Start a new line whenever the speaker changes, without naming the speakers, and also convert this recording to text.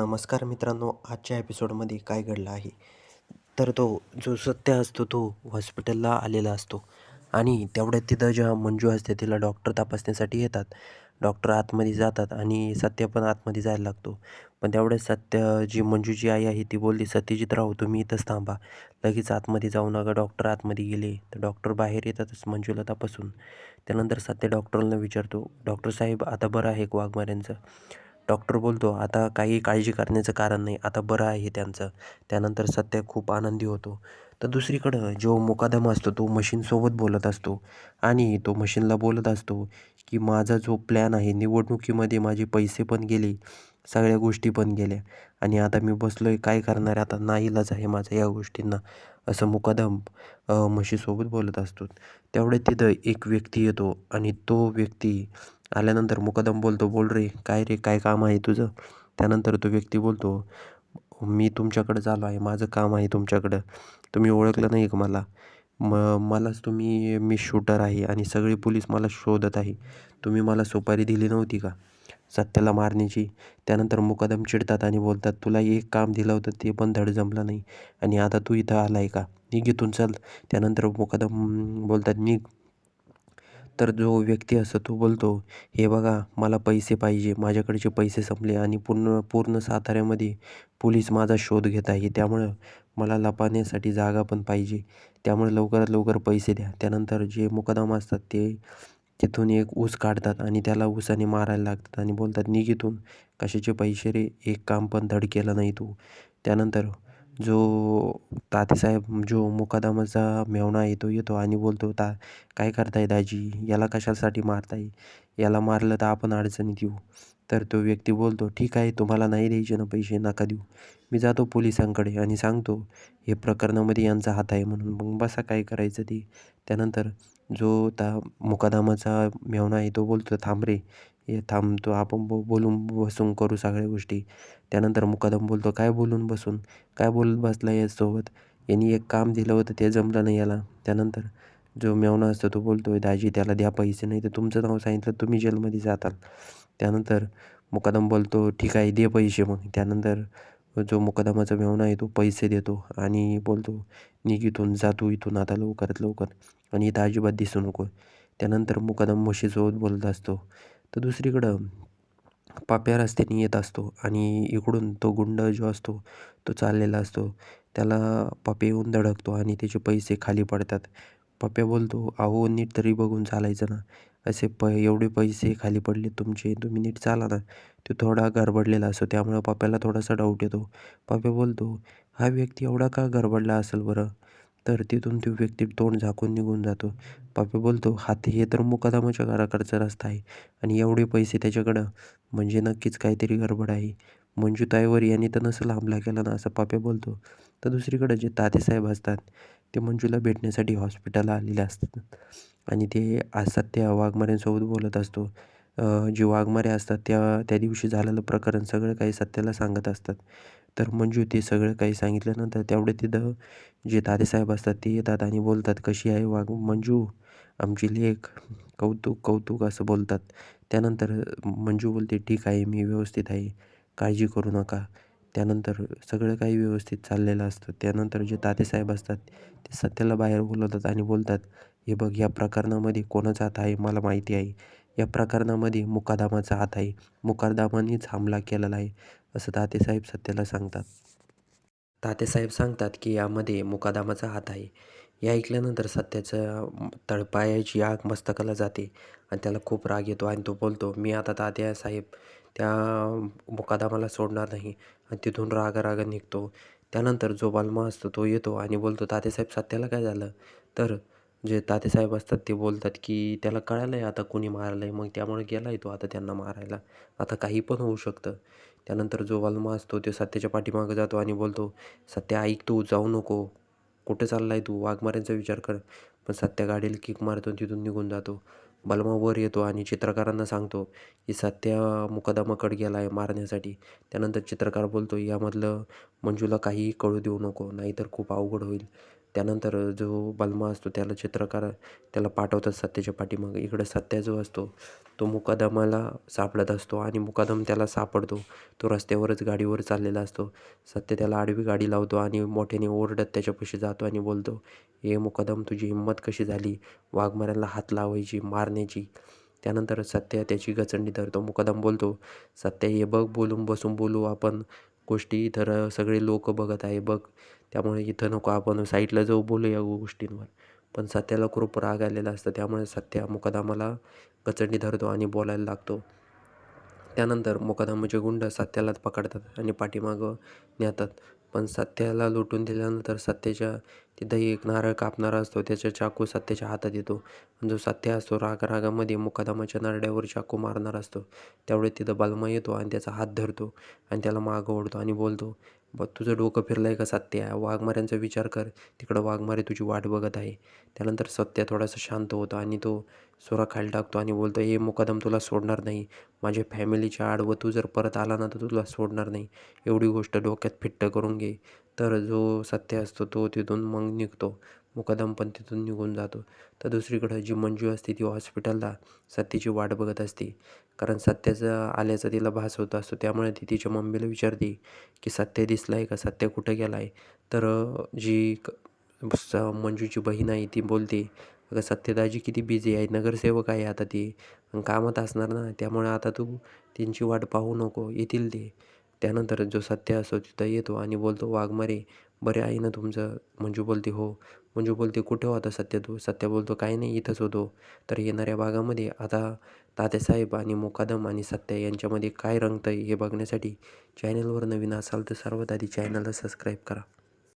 नमस्कार मित्रांनो आजच्या एपिसोडमध्ये काय घडलं आहे? तर तो जो सत्य असतो तो हॉस्पिटलला आलेला असतो. आणि तेवढ्यात तिथं जेव्हा मंजू असते तिला डॉक्टर तपासण्यासाठी येतात. डॉक्टर आतमध्ये जातात आणि सत्य पण आतमध्ये जायला लागतो. पण तेवढ्यात सत्य जी मंजूची आई आहे ती बोलली सत्यजित राहू तुम्ही इथंच थांबा. लगेच आतमध्ये जाऊ नका. डॉक्टर आतमध्ये गेले तर डॉक्टर बाहेर येतातच मंजूला तपासून. त्यानंतर सत्य डॉक्टरला विचारतो डॉक्टर साहेब आता बरं आहे वाघमाऱ्यांचं? डॉक्टर बोलतो आता काही काळजी करण्याचं कारण नाही आता बरं आहे त्यांचं. त्यानंतर सत्य खूप आनंदी होतो. तर दुसरीकडं जो मुकादम असतो तो मशीनसोबत बोलत असतो आणि तो मशीनला बोलत असतो की माझा जो प्लॅन आहे निवडणुकीमध्ये माझे पैसे पण गेले सगळ्या गोष्टी पण गेल्या आणि आता मी बसलो आहे काय करणार? आहे आता नाईलाज आहे माझा या गोष्टींना. असं मुकादम म्हशीसोबत बोलत असतो तेवढे तिथं एक व्यक्ती येतो आणि तो व्यक्ती आल्यानंतर मुकदम बोलतो बोल रे काय रे काय काम आहे तुझं? त्यानंतर तो व्यक्ती बोलतो मी तुमच्याकडं चालू आहे माझं काम आहे तुमच्याकडं. तुम्ही ओळखलं नाही का मला? म मलाच तुम्ही मी शूटर आहे आणि सगळी पोलीस मला शोधत आहे. तुम्ही मला सुपारी दिली नव्हती का? सत्याला मारण्याची. त्यानंतर मुकदम चिडतात आणि बोलतात तुला एक काम दिलं होतं ते पण धड जमलं नाही. आणि आता तू इथं आला आहे का? निघ इथून चल. त्यानंतर मुकदम बोलतात निघ. तर जो व्यक्ती असतो तो बोलतो हे बघा मला पैसे पाहिजे. माझ्याकडचे पैसे संपले आणि पूर्ण पूर्ण साताऱ्यामध्ये पोलीस माझा शोध घेत आहे. त्यामुळं मला लपाण्यासाठी जागा पण पाहिजे. त्यामुळे लवकरात लवकर पैसे द्या. त्यानंतर जे मुकदम असतात ते तिथून एक ऊस काढतात आणि त्याला ऊसाने मारायला लागतात आणि बोलतात निघ इथून. कशाचे पैसे रे? एक काम पण धड केलं नाही तू. त्यानंतर जो तातेसाहेब जो मुकादमाचा मेव्हणा येतो येतो आणि बोलतो ता काय करताय दाजी? याला कशासाठी मारताय? याला मारलं तर आपण अडचणीत येऊ. तर तो व्यक्ती बोलतो ठीक आहे तुम्हाला नाही द्यायचे ना पैसे नका देऊ. मी जातो पोलिसांकडे आणि सांगतो हे प्रकरणामध्ये यांचा हात आहे म्हणून. मग बसा काय करायचं ते. त्यानंतर जो ता मुकादामाचा मेवणा आहे तो बोलतो थांब रे हे थांबतो आपण बो बोलून बसून करू सगळ्या गोष्टी. त्यानंतर मुकादम बोलतो काय बोलून बसून? काय बोलत बसला यासोबत? यांनी एक काम दिलं होतं ते जमलं नाही याला. त्यानंतर जो मेव्हणा असतो तो बोलतो दाजी त्याला द्या पैसे नाही तर तुमचं नाव सांगितलं तुम्ही जेलमध्ये जाताल त्यानंतर मुकादम बोलतो ठीक आहे दे पैसे मग. त्यानंतर जो मुकदमाचा मेव्हणा आहे तो पैसे देतो आणि बोलतो निघ इथून जा तू इथून आता लवकरात लवकर. आणि इथं अजिबात दिसू नको. त्यानंतर मुकदम म्हशीसोबत बोलत असतो. तर दुसरीकडं पाप्या रस्त्याने येत असतो आणि इकडून तो गुंड जो असतो तो चाललेला असतो. त्याला पाप्या येऊन धडकतो आणि त्याचे पैसे खाली पडतात. पप्या बोलतो अहो नीट तरी बघून चालायचं ना. असे प एवढे पैसे खाली पडले तुमचे तुम्ही नीट चाला ना. तो थोडा गडबडलेला असतो त्यामुळं पप्याला थोडासा डाऊट येतो. पप्या बोलतो हा व्यक्ती एवढा का गडबडला असेल बरं? तर तिथून तो व्यक्ती तोंड झाकून निघून जातो. पापी बोलतो हात हे तर मुकादमाच्या घराकडचा रस्ता आहे आणि एवढे पैसे त्याच्याकडं. म्हणजे नक्कीच काहीतरी गडबड आहे. मंजू ताईवर यांनी तर नसेल हमला केला ना असं पाप्या बोलतो. तर दुसरीकडं जे तातेसाहेब असतात ते मंजूला भेटण्यासाठी हॉस्पिटलला आलेले असतात. आणि ते आज सत्य वाघमाऱ्यांसोबत बोलत असतो. जे वाघमारे असतात त्या त्या दिवशी झालेलं प्रकरण सगळं काही सत्याला सांगत असतात. तर मंजू ते सगळं काही सांगितल्यानंतर तेवढे तिथं जे तातेसाहेब असतात ते येतात आणि बोलतात कशी आहे वाग मंजू? आमची लेख कौतुक कौतुक असं बोलतात. त्यानंतर मंजू बोलते ठीक आहे मी व्यवस्थित आहे काळजी करू नका. त्यानंतर सगळं काही व्यवस्थित चाललेलं असतं. त्यानंतर जे तातेसाहेब असतात ते सत्याला बाहेर बोलवतात आणि बोलतात हे बघ या प्रकरणामध्ये कोणाचा हात आहे मला माहिती आहे. या प्रकरणामध्ये मुकादामाचा हात आहे. मुकादामानेच हमला केलेला आहे. असं तातेसाहेब सत्याला सांगतात. तातेसाहेब सांगतात की यामध्ये मुकादामाचा हात आहे. या ऐकल्यानंतर सत्याचं तळपायाची आग मस्तकाला जाते आणि त्याला खूप राग येतो आणि तो बोलतो मी आता तात्यासाहेब त्या मुकादामाला सोडणार नाही. आणि तिथून राग राग निघतो. त्यानंतर जो बालमा असतो तो येतो आणि बोलतो तात्यासाहेब सत्याला काय झालं? तर जे तातेसाहेब असतात ते बोलतात की त्याला कळालं आहे आता कोणी मारलं आहे मग त्यामुळे गेला आहे तो आता त्यांना मारायला. आता काही पण होऊ शकतं. त्यानंतर जो बालमा असतो तो सत्याच्या पाठीमागं जातो आणि बोलतो सत्या ऐक तू जाऊ नको. कुठे चालला आहे तू वाघमाऱ्यांचा विचार कर. पण सत्या गाडीला किक मारतो तिथून निघून जातो. बलमा वर येतो आणि चित्रकारांना सांगतो की सत्या मुकदमाकड गेला आहे मारण्यासाठी. त्यानंतर चित्रकार बोलतो यामधलं मंजूला काहीही कळू देऊ नको नाहीतर खूप अवघड होईल. त्यानंतर जो बलमा असतो त्याला चित्रकार त्याला पाठवतात सत्याच्या पाठीमागं. इकडं सत्या जो असतो तो मुकादमाला सापडत असतो आणि मुकादम त्याला सापडतो. तो रस्त्यावरच गाडीवर चाललेला असतो. सत्य त्याला आडवी गाडी लावतो आणि मोठ्याने ओरडत त्याच्यापाशी जातो आणि बोलतो हे मुकादम तुझी हिंमत कशी झाली? वाघमाऱ्याला हात लावायची मारण्याची. त्यानंतर सत्या त्याची गचंडी धरतो. मुकादम बोलतो सत्या हे बघ बोलून बसून बोलू आपण. गोष्टी तर सगळे लोक बघत आहे बघ. त्यामुळे इथं नको आपण साईडला जाऊ बोलू या गोष्टींवर. पण सत्याला खूप राग आलेला असतं त्यामुळे सत्या मुकादमाला गचंडी धरतो आणि बोलायला लागतो. त्यानंतर मुकादमाचे गुंड सत्यालाच पकडतात आणि पाठीमागं नेतात. पण सत्याला लुटून दिल्यानंतर सत्याच्या तिथं एक नारळ कापणारा असतो त्याचा चाकू सत्याच्या हातात येतो. जो सत्य असतो राग रागामध्ये मुकादमाच्या नारड्यावर चाकू मारणार असतो. त्यावेळी तिथं बलमा येतो आणि त्याचा हात धरतो आणि त्याला मागं ओढतो आणि बोलतो ब तुझं डोकं फिरलं आहे का सत्या? वाघमाऱ्यांचा विचार कर. तिकडं वाघमारे तुझी वाट बघत आहे. त्यानंतर सत्या थोडासा शांत होतो आणि तो सोरा खाली टाकतो आणि बोलतो हे मुकादम तुला सोडणार नाही. माझ्या फॅमिलीच्या आडवं तू जर परत आला ना तर तुला सोडणार नाही. एवढी गोष्ट डोक्यात फिट्ट करून घे. तर जो सत्य असतो तो तिथून मग निघतो. मुकादम पण तिथून निघून जातो. तर दुसरीकडं जी मंजू असते ती हॉस्पिटलला सत्याची वाट बघत असते. कारण सत्याचं आल्याचा तिला भास होत असतो. त्यामुळे ती तिच्या मम्मीला विचारते की सत्य दिसला आहे का? सत्य कुठं गेला आहे तर जी क स मंजूची बहीण आहे ती बोलते अगं सत्यदाजी किती बिझी आहे. नगरसेवक आहे आता ती. कामात असणार ना. त्यामुळे आता तू त्यांची वाट पाहू नको. येतील ते. त्यानंतर जो सत्य असतो तिथं येतो आणि बोलतो वाघमारे बरे आहे ना तुमचं? मंजू बोलते हो. मंजू बोलते कुठे होता सत्य तू? सत्य बोलतो काही नाही इथंच होतो. तर येणाऱ्या भागामध्ये आता तात्यासाहेब आणि मुकादम आणि सत्या यांच्यामध्ये काय रंगतं आहे हे बघण्यासाठी चॅनलवर नवीन असाल तर सर्वात आधी चॅनलला सबस्क्राईब करा.